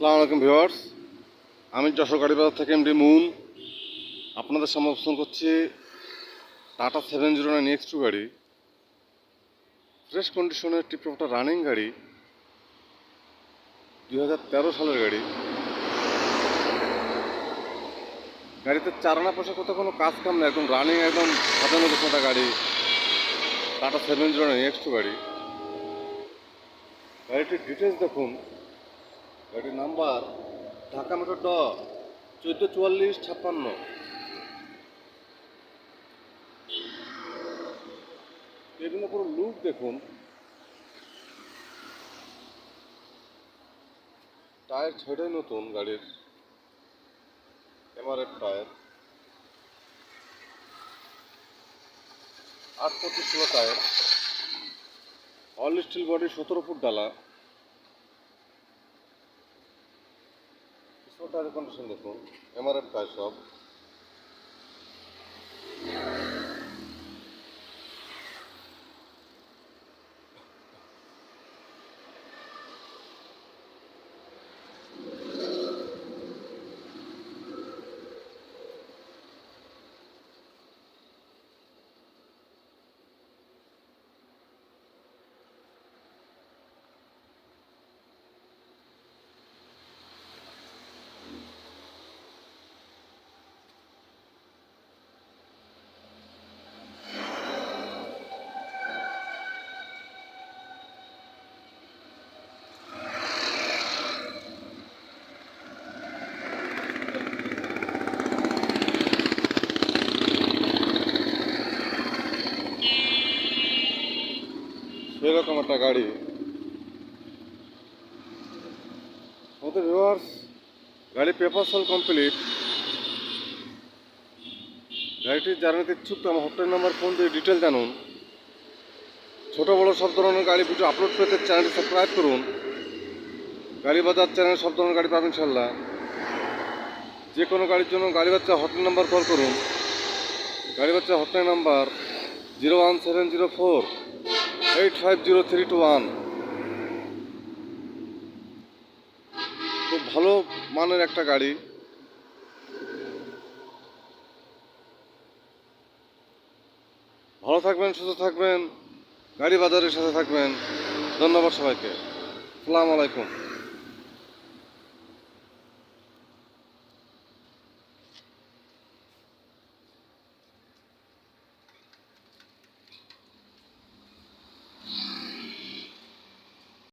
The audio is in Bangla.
আসসালামু আলাইকুম আমি যশোর বাজার থেকে এমডি মুন। আপনাদের সামনে অবস্থান করছি Tata seven zero nine X two গাড়ি। ফ্রেশ কন্ডিশনের টিপটপটা রানিং গাড়ি। দুই হাজার তেরো সালের গাড়ি। গাড়িতে চারানা পয়সা কোথাও কোনো কাজ কাম নেই। একদম রানিং একদম সাজানো গোছাটা গাড়ি। Tata seven zero nine X two গাড়ি। গাড়িটির ডিটেলস দেখুন। গাড়ির নাম্বার ঢাকা মেট্রো ড চোদ্দ চুয়াল্লিশ ছাপ্পান্ন। বিভিন্ন পুরো লুক দেখুন। টায়ার ছয়টাই নতুন গাড়ির এমআরএফ টায়ার আট পঁচিশ ষোলো টায়ার অল স্টিল বডি সতেরো ফুট ডালা। টায়ার কন্ডিশন দেখুন এমআরএফ টায়ার সব সেরকম একটা গাড়ি। আমাদের ভিউয়ার্স গাড়ি পেপার সল কমপ্লিট গাড়িটির জানাতে ইচ্ছুক আমার হটলাইন নাম্বার ফোন দিয়ে ডিটেল জানুন। ছোটো, বড়ো সব ধরনের গাড়ি ভিডিও আপলোড পেতে চ্যানেলটি সাবস্ক্রাইব করুন। গাড়ি বাজার চ্যানেল সব ধরনের গাড়ি পাবেন ইনশাল্লাহ যে কোনো গাড়ির জন্য গাড়ি বাচ্চা হটলাইন নাম্বার কল করুন। গাড়ি বাচ্চা hotline number zero one seven zero four eight five zero three two one খুব ভালো মানের একটা গাড়ি। ভালো থাকবেন, সুস্থ থাকবেন, গাড়ি বাজারের সাথে থাকবেন। ধন্যবাদ সবাইকে। আসসালামু আলাইকুম।